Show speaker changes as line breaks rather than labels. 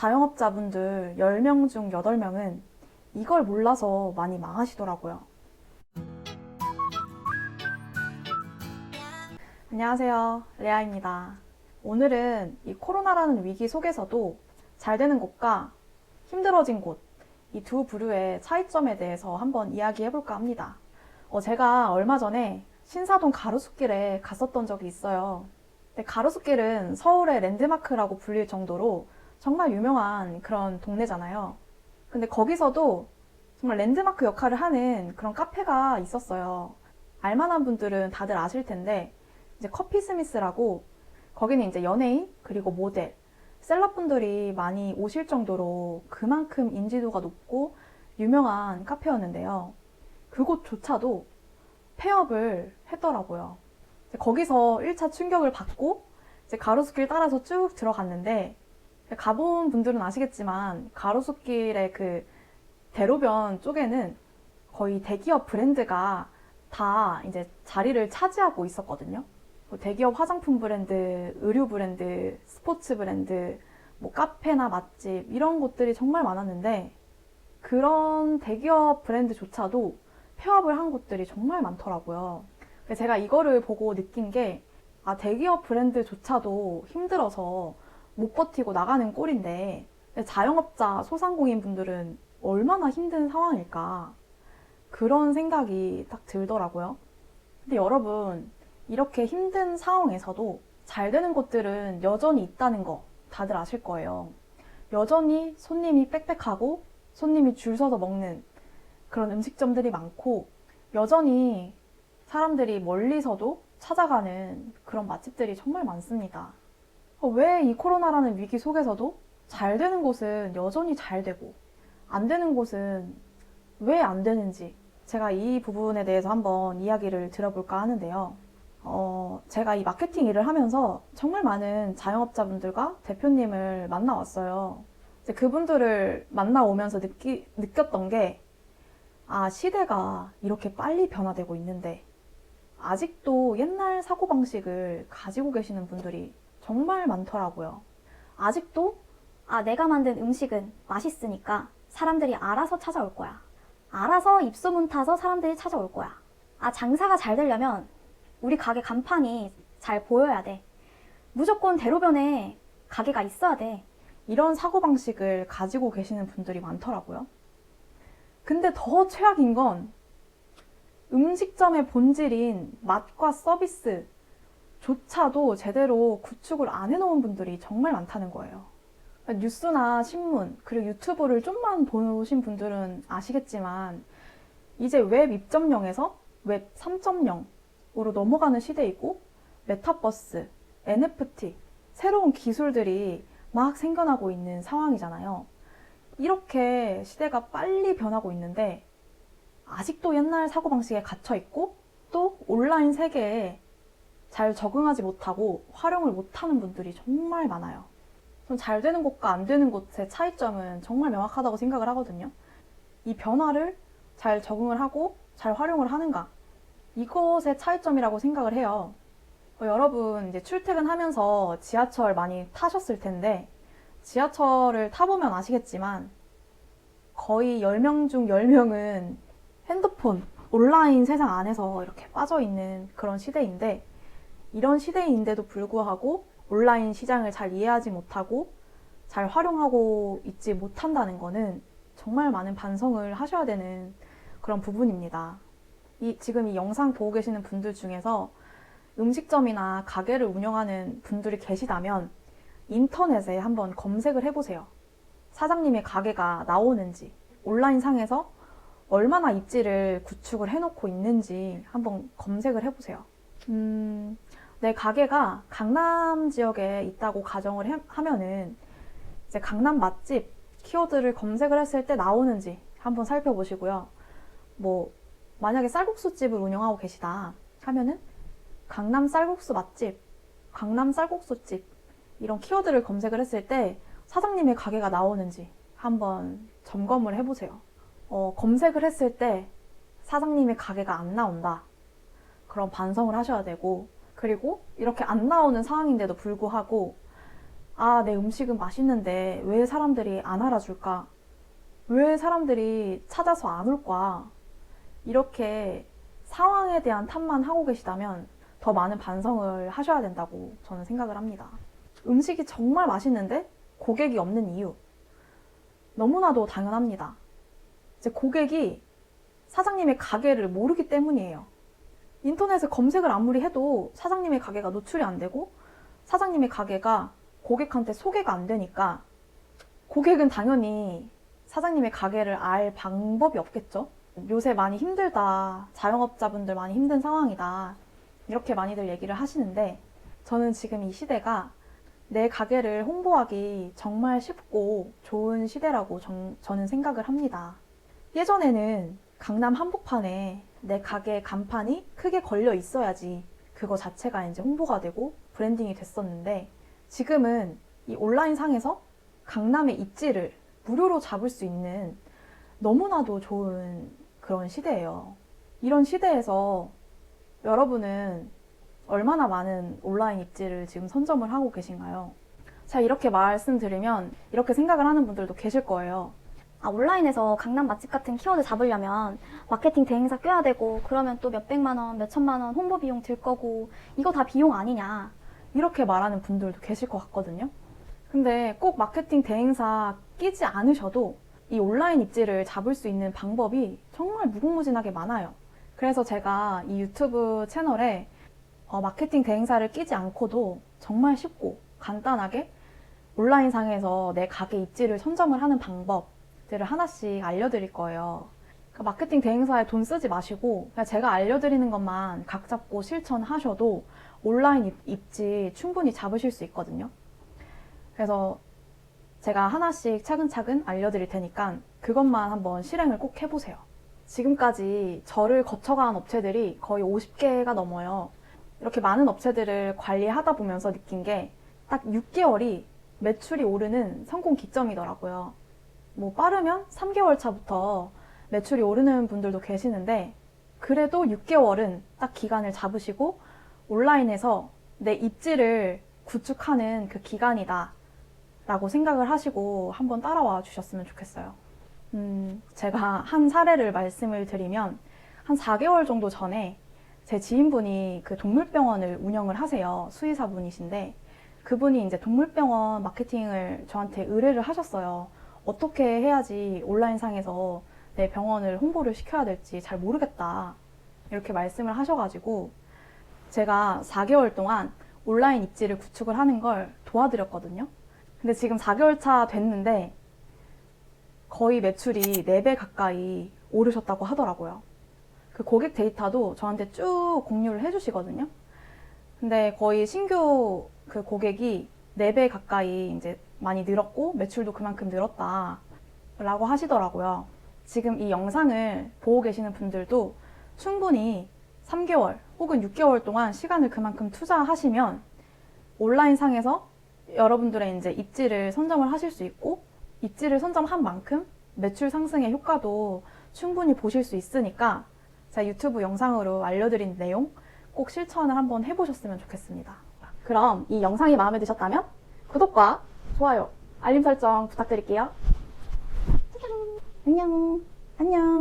자영업자분들 10명 중 8명은 이걸 몰라서 많이 망하시더라고요. 안녕하세요. 레아입니다. 오늘은 이 코로나라는 위기 속에서도 잘 되는 곳과 힘들어진 곳, 이 두 부류의 차이점에 대해서 한번 이야기해 볼까 합니다. 어, 제가 얼마 전에 신사동 가로수길에 갔었던 적이 있어요. 근데 가로수길은 서울의 랜드마크라고 불릴 정도로 정말 유명한 그런 동네잖아요. 근데 거기서도 정말 랜드마크 역할을 하는 그런 카페가 있었어요. 알만한 분들은 다들 아실 텐데, 이제 커피 스미스라고 거기는 이제 연예인 그리고 모델 셀럽분들이 많이 오실 정도로 그만큼 인지도가 높고 유명한 카페였는데요. 그곳조차도 폐업을 했더라고요. 거기서 1차 충격을 받고 이제 가로수길 따라서 쭉 들어갔는데 가본 분들은 아시겠지만 가로수길의 그 대로변 쪽에는 거의 대기업 브랜드가 다 이제 자리를 차지하고 있었거든요. 뭐 대기업 화장품 브랜드, 의류 브랜드, 스포츠 브랜드, 뭐 카페나 맛집 이런 곳들이 정말 많았는데 그런 대기업 브랜드조차도 폐업을 한 곳들이 정말 많더라고요. 제가 이거를 보고 느낀 게 아, 대기업 브랜드조차도 힘들어서 못 버티고 나가는 꼴인데 자영업자 소상공인 분들은 얼마나 힘든 상황일까 그런 생각이 딱 들더라고요. 근데 여러분 이렇게 힘든 상황에서도 잘 되는 곳들은 여전히 있다는 거 다들 아실 거예요. 여전히 손님이 빽빽하고 손님이 줄 서서 먹는 그런 음식점들이 많고 여전히 사람들이 멀리서도 찾아가는 그런 맛집들이 정말 많습니다. 왜 이 코로나라는 위기 속에서도 잘 되는 곳은 여전히 잘 되고 안 되는 곳은 왜 안 되는지 제가 이 부분에 대해서 한번 이야기를 들어볼까 하는데요. 어, 제가 이 마케팅 일을 하면서 정말 많은 자영업자분들과 대표님을 만나왔어요. 이제 그분들을 만나오면서 느끼, 느꼈던 게, 아, 시대가 이렇게 빨리 변화되고 있는데, 아직도 옛날 사고방식을 가지고 계시는 분들이 정말 많더라고요. 아직도,
아, 내가 만든 음식은 맛있으니까 사람들이 알아서 찾아올 거야. 알아서 입소문 타서 사람들이 찾아올 거야. 아, 장사가 잘 되려면 우리 가게 간판이 잘 보여야 돼. 무조건 대로변에 가게가 있어야 돼.
이런 사고방식을 가지고 계시는 분들이 많더라고요. 근데 더 최악인 건 음식점의 본질인 맛과 서비스 조차도 제대로 구축을 안 해놓은 분들이 정말 많다는 거예요. 뉴스나 신문, 그리고 유튜브를 좀만 보신 분들은 아시겠지만, 이제 웹 입점형에서 웹 3.0으로 넘어가는 시대이고, 메타버스, NFT, 새로운 기술들이 막 생겨나고 있는 상황이잖아요. 이렇게 시대가 빨리 변하고 있는데, 아직도 옛날 사고방식에 갇혀있고, 또 온라인 세계에 잘 적응하지 못하고 활용을 못하는 분들이 정말 많아요. 좀잘 되는 곳과 안 되는 곳의 차이점은 정말 명확하다고 생각을 하거든요. 이 변화를 잘 적응을 하고 잘 활용을 하는가. 이것의 차이점이라고 생각을 해요. 어, 여러분, 이제 출퇴근하면서 지하철 많이 타셨을 텐데, 지하철을 타보면 아시겠지만, 거의 10명 중 10명은 핸드폰, 온라인 세상 안에서 이렇게 빠져 있는 그런 시대인데, 이런 시대인데도 불구하고 온라인 시장을 잘 이해하지 못하고 잘 활용하고 있지 못한다는 거는 정말 많은 반성을 하셔야 되는 그런 부분입니다. 이, 지금 이 영상 보고 계시는 분들 중에서 음식점이나 가게를 운영하는 분들이 계시다면 인터넷에 한번 검색을 해보세요. 사장님의 가게가 나오는지, 온라인 상에서 얼마나 입지를 구축을 해놓고 있는지 한번 검색을 해보세요. 음, 내 가게가 강남 지역에 있다고 가정을 해- 하면은 이제 강남 맛집 키워드를 검색을 했을 때 나오는지 한번 살펴보시고요. 뭐 만약에 쌀국수집을 운영하고 계시다 하면은 강남 쌀국수 맛집, 강남 쌀국수집 이런 키워드를 검색을 했을 때 사장님의 가게가 나오는지 한번 점검을 해보세요. 어, 검색을 했을 때 사장님의 가게가 안 나온다. 그런 반성을 하셔야 되고, 그리고 이렇게 안 나오는 상황인데도 불구하고 아, 내 음식은 맛있는데 왜 사람들이 안 알아줄까? 왜 사람들이 찾아서 안 올까? 이렇게 상황에 대한 탓만 하고 계시다면 더 많은 반성을 하셔야 된다고 저는 생각을 합니다. 음식이 정말 맛있는데 고객이 없는 이유. 너무나도 당연합니다. 이제 고객이 사장님의 가게를 모르기 때문이에요. 인터넷에 검색을 아무리 해도 사장님의 가게가 노출이 안 되고 사장님의 가게가 고객한테 소개가 안 되니까 고객은 당연히 사장님의 가게를 알 방법이 없겠죠. 요새 많이 힘들다. 자영업자분들 많이 힘든 상황이다. 이렇게 많이들 얘기를 하시는데 저는 지금 이 시대가 내 가게를 홍보하기 정말 쉽고 좋은 시대라고 전, 저는 생각을 합니다. 예전에는 강남 한복판에 내 가게 간판이 크게 걸려 있어야지 그거 자체가 이제 홍보가 되고 브랜딩이 됐었는데 지금은 이 온라인 상에서 강남의 입지를 무료로 잡을 수 있는 너무나도 좋은 그런 시대예요. 이런 시대에서 여러분은 얼마나 많은 온라인 입지를 지금 선점을 하고 계신가요? 자, 이렇게 말씀드리면 이렇게 생각을 하는 분들도 계실 거예요.
아, 온라인에서 강남 맛집 같은 키워드 잡으려면 마케팅 대행사 껴야 되고 그러면 또 몇백만 원, 몇천만 원 홍보 비용 들 거고 이거 다 비용 아니냐.
이렇게 말하는 분들도 계실 것 같거든요. 근데 꼭 마케팅 대행사 끼지 않으셔도 이 온라인 입지를 잡을 수 있는 방법이 정말 무궁무진하게 많아요. 그래서 제가 이 유튜브 채널에 어, 마케팅 대행사를 끼지 않고도 정말 쉽고 간단하게 온라인 상에서 내 가게 입지를 선점을 하는 방법 들을 하나씩 알려드릴 거예요. 그러니까 마케팅 대행사에 돈 쓰지 마시고 그냥 제가 알려드리는 것만 각 잡고 실천하셔도 온라인 입- 입지 충분히 잡으실 수 있거든요. 그래서 제가 하나씩 차근차근 알려드릴 테니까 그것만 한번 실행을 꼭 해보세요. 지금까지 저를 거쳐간 업체들이 거의 50개가 넘어요. 이렇게 많은 업체들을 관리하다 보면서 느낀 게 딱 6개월이 매출이 오르는 성공 기점이더라고요. 뭐 빠르면 3개월 차부터 매출이 오르는 분들도 계시는데 그래도 6개월은 딱 기간을 잡으시고 온라인에서 내 입지를 구축하는 그 기간이다. 라고 생각을 하시고 한번 따라와 주셨으면 좋겠어요. 음, 제가 한 사례를 말씀을 드리면 한 4개월 정도 전에 제 지인분이 그 동물병원을 운영을 하세요. 수의사분이신데 그분이 이제 동물병원 마케팅을 저한테 의뢰를 하셨어요. 어떻게 해야지 온라인상에서 내 병원을 홍보를 시켜야 될지 잘 모르겠다. 이렇게 말씀을 하셔가지고 제가 4개월 동안 온라인 입지를 구축을 하는 걸 도와드렸거든요. 근데 지금 4개월 차 됐는데 거의 매출이 4배 가까이 오르셨다고 하더라고요. 그 고객 데이터도 저한테 쭉 공유를 해주시거든요. 근데 거의 신규 그 고객이 4배 가까이 이제 많이 늘었고 매출도 그만큼 늘었다. 라고 하시더라고요. 지금 이 영상을 보고 계시는 분들도 충분히 3개월 혹은 6개월 동안 시간을 그만큼 투자하시면 온라인 상에서 여러분들의 이제 입지를 선점을 하실 수 있고 입지를 선점한 만큼 매출 상승의 효과도 충분히 보실 수 있으니까 제가 유튜브 영상으로 알려드린 내용 꼭 실천을 한번 해보셨으면 좋겠습니다. 그럼 이 영상이 마음에 드셨다면 구독과 좋아요, 알림 설정 부탁드릴게요. 짜잔. 안녕. 안녕.